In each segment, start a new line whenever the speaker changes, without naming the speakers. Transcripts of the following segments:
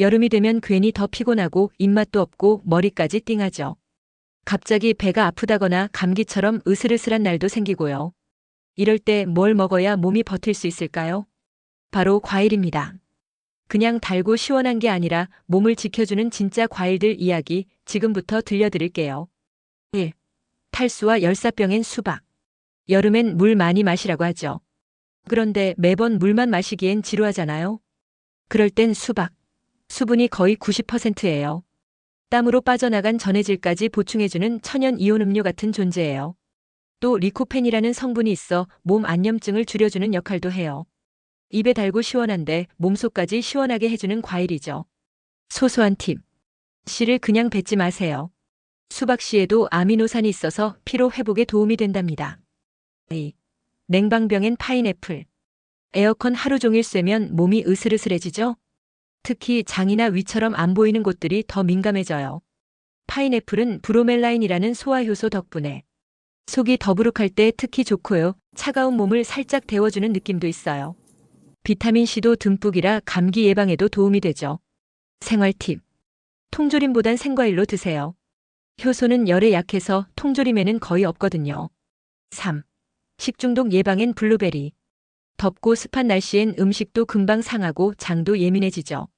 여름이 되면 괜히 더 피곤하고 입맛도 없고 머리까지 띵하죠. 갑자기 배가 아프다거나 감기처럼 으슬으슬한 날도 생기고요. 이럴 때 뭘 먹어야 몸이 버틸 수 있을까요? 바로 과일입니다. 그냥 달고 시원한 게 아니라 몸을 지켜주는 진짜 과일들 이야기 지금부터 들려드릴게요. 1. 탈수와 열사병엔 수박. 여름엔 물 많이 마시라고 하죠. 그런데 매번 물만 마시기엔 지루하잖아요. 그럴 땐 수박. 수분이 거의 90%예요. 땀으로 빠져나간 전해질까지 보충해주는 천연 이온 음료 같은 존재예요. 또 리코펜이라는 성분이 있어 몸 안염증을 줄여주는 역할도 해요. 입에 달고 시원한데 몸속까지 시원하게 해주는 과일이죠. 소소한 팁. 씨를 그냥 뱉지 마세요. 수박씨에도 아미노산이 있어서 피로 회복에 도움이 된답니다. 2. 냉방병엔 파인애플. 에어컨 하루 종일 쐬면 몸이 으슬으슬해지죠? 특히 장이나 위처럼 안 보이는 곳들이 더 민감해져요. 파인애플은 브로멜라인이라는 소화효소 덕분에 속이 더부룩할 때 특히 좋고요. 차가운 몸을 살짝 데워주는 느낌도 있어요. 비타민C도 듬뿍이라 감기 예방에도 도움이 되죠. 생활 팁. 통조림보단 생과일로 드세요. 효소는 열에 약해서 통조림에는 거의 없거든요. 3. 식중독 예방엔 블루베리. 덥고 습한 날씨엔 음식도 금방 상하고 장도 예민해지죠.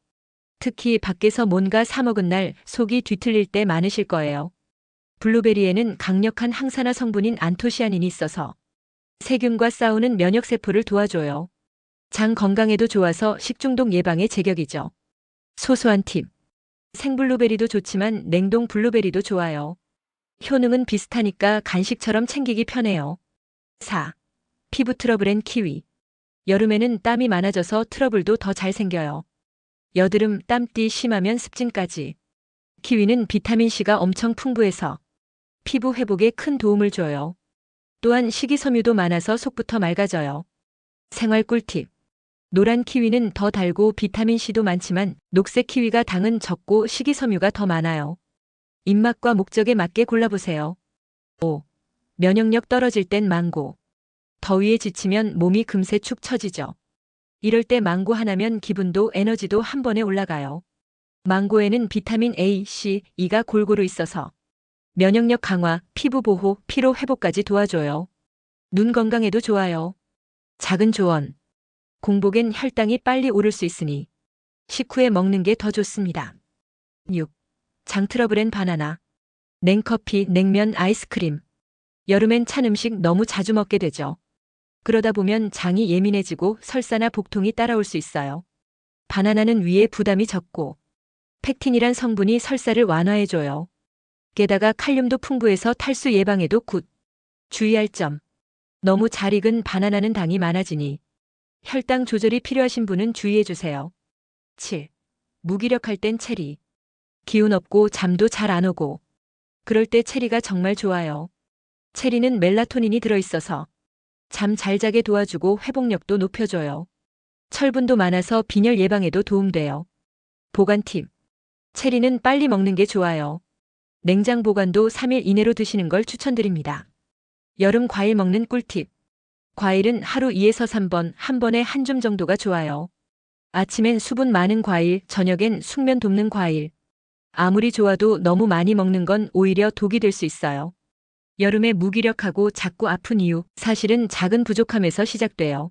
특히 밖에서 뭔가 사먹은 날 속이 뒤틀릴 때 많으실 거예요. 블루베리에는 강력한 항산화 성분인 안토시아닌이 있어서 세균과 싸우는 면역세포를 도와줘요. 장 건강에도 좋아서 식중독 예방에 제격이죠. 소소한 팁. 생블루베리도 좋지만 냉동 블루베리도 좋아요. 효능은 비슷하니까 간식처럼 챙기기 편해요. 4. 피부 트러블엔 키위. 여름에는 땀이 많아져서 트러블도 더 잘 생겨요. 여드름, 땀띠 심하면 습진까지. 키위는 비타민C가 엄청 풍부해서 피부 회복에 큰 도움을 줘요. 또한 식이섬유도 많아서 속부터 맑아져요. 생활 꿀팁. 노란 키위는 더 달고 비타민C도 많지만 녹색 키위가 당은 적고 식이섬유가 더 많아요. 입맛과 목적에 맞게 골라보세요. 5. 면역력 떨어질 땐 망고. 더위에 지치면 몸이 금세 축 처지죠. 이럴 때 망고 하나면 기분도 에너지도 한 번에 올라가요. 망고에는 비타민 A, C, E가 골고루 있어서 면역력 강화, 피부 보호, 피로 회복까지 도와줘요. 눈 건강에도 좋아요. 작은 조언. 공복엔 혈당이 빨리 오를 수 있으니 식후에 먹는 게 더 좋습니다. 6. 장 트러블엔 바나나. 냉커피, 냉면, 아이스크림. 여름엔 찬 음식 너무 자주 먹게 되죠. 그러다 보면 장이 예민해지고 설사나 복통이 따라올 수 있어요. 바나나는 위에 부담이 적고 팩틴이란 성분이 설사를 완화해줘요. 게다가 칼륨도 풍부해서 탈수 예방에도 굿. 주의할 점. 너무 잘 익은 바나나는 당이 많아지니 혈당 조절이 필요하신 분은 주의해주세요. 7. 무기력할 땐 체리. 기운 없고 잠도 잘 안 오고. 그럴 때 체리가 정말 좋아요. 체리는 멜라토닌이 들어있어서 잠 잘 자게 도와주고 회복력도 높여줘요. 철분도 많아서 빈혈 예방에도 도움돼요. 보관 팁. 체리는 빨리 먹는 게 좋아요. 냉장 보관도 3일 이내로 드시는 걸 추천드립니다. 여름 과일 먹는 꿀팁. 과일은 하루 2에서 3번, 한 번에 한 줌 정도가 좋아요. 아침엔 수분 많은 과일, 저녁엔 숙면 돕는 과일. 아무리 좋아도 너무 많이 먹는 건 오히려 독이 될 수 있어요. 여름에 무기력하고 자꾸 아픈 이유, 사실은 작은 부족함에서 시작돼요.